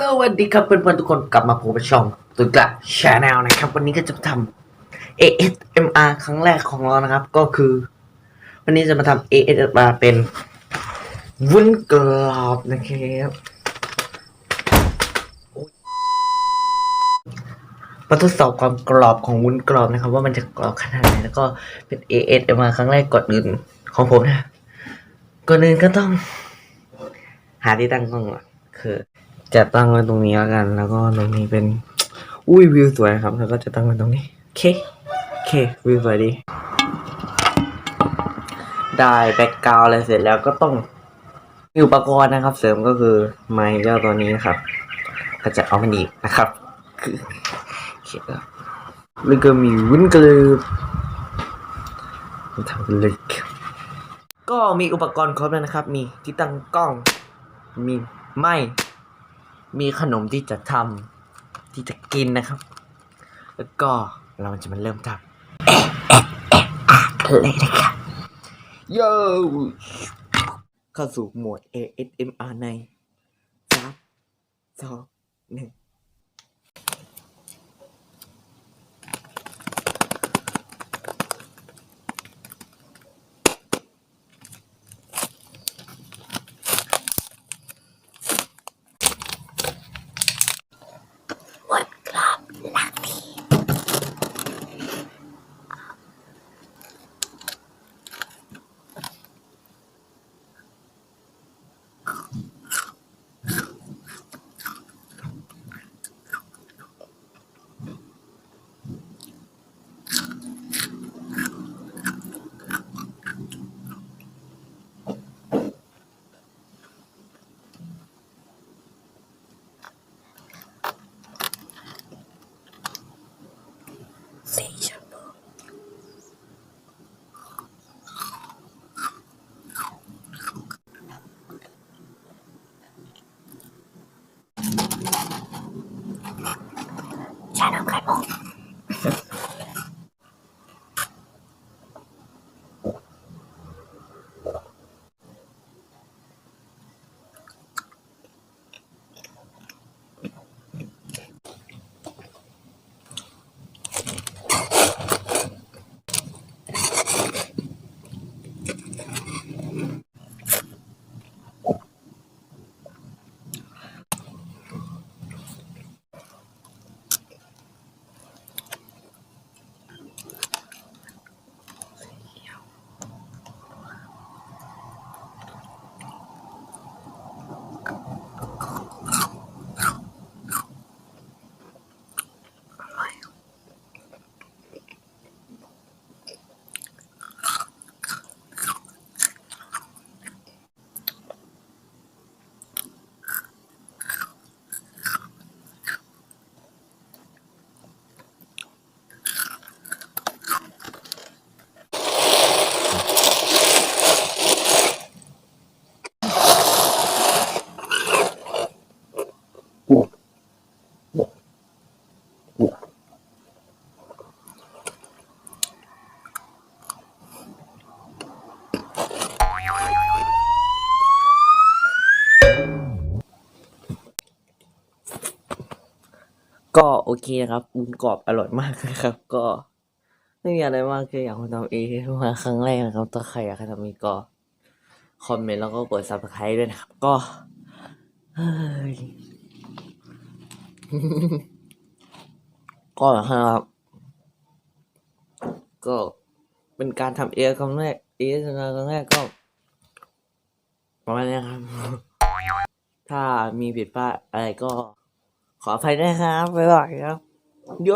สวัสดีครับเพื่อนๆทุกคนกลับมาพบกับช่องตุ๊กตาชาแนลนะครับ วันนี้ก็จะมาทำ ASMR ครั้งแรกของเรานะครับ ก็คือ วันนี้จะมาทำ ASMR เป็นวุ้นกรอบนะครับมาทดสอบความกรอบของวุ้นกรอบนะครับ ว่ามันจะกรอบขนาดไหนแล้วก็เป็น ASMR ครั้งแรกก่อนอื่นของผมนะก่อนอื่นก็ต้อง หาที่ตั้งกล้องก่อนคือ จะตั้งไว้ตรงนี้แล้วกัน แล้วก็ตรงนี้เป็น อุ้ยวิวสวยครับ แล้วก็จะตั้งไว้ตรงนี้โอเคโอเควิวสวยดี ได้แบ็กกราวอะไรเสร็จแล้วก็ต้องมีอุปกรณ์นะครับ เสริมก็คือไม้เจ้าตัวนี้นะครับ ก็จะเอามันอีกนะครับคือเคครับแล้วก็มีวุ้นกลืบทำเลยก็มีอุปกรณ์ครบแล้วนะครับ มีที่ตั้งกล้อง มีไม้ มีขนมที่จะทำที่จะกินนะครับ แล้วก็เราจะมาเริ่มทำเอ๊ะเอ๊ะเอ๊ะอะกันเลยนะครับโย่เข้าสู่โหมด ASMR ในสามสองหนึ่ง สีชม ก็โอเคนะครับวุ้นกรอบอร่อยมากนะครับ ก็ไม่มีอะไรมากคืออยากมาทำเองมาครั้งแรกนะครับถ้าใครอยากทำอีก็คอมเมนต์แล้วก็กด subscribe ด้วยนะครับ ก็เฮ้ยก็นะครับ ก็เป็นการทำเอครั้งแรกเอครั้งแรกก็ประมาณนี้ครับ ถ้ามีผิดพลาดอะไรก็ ขออภัยนะครับบ๊ายบายครับโย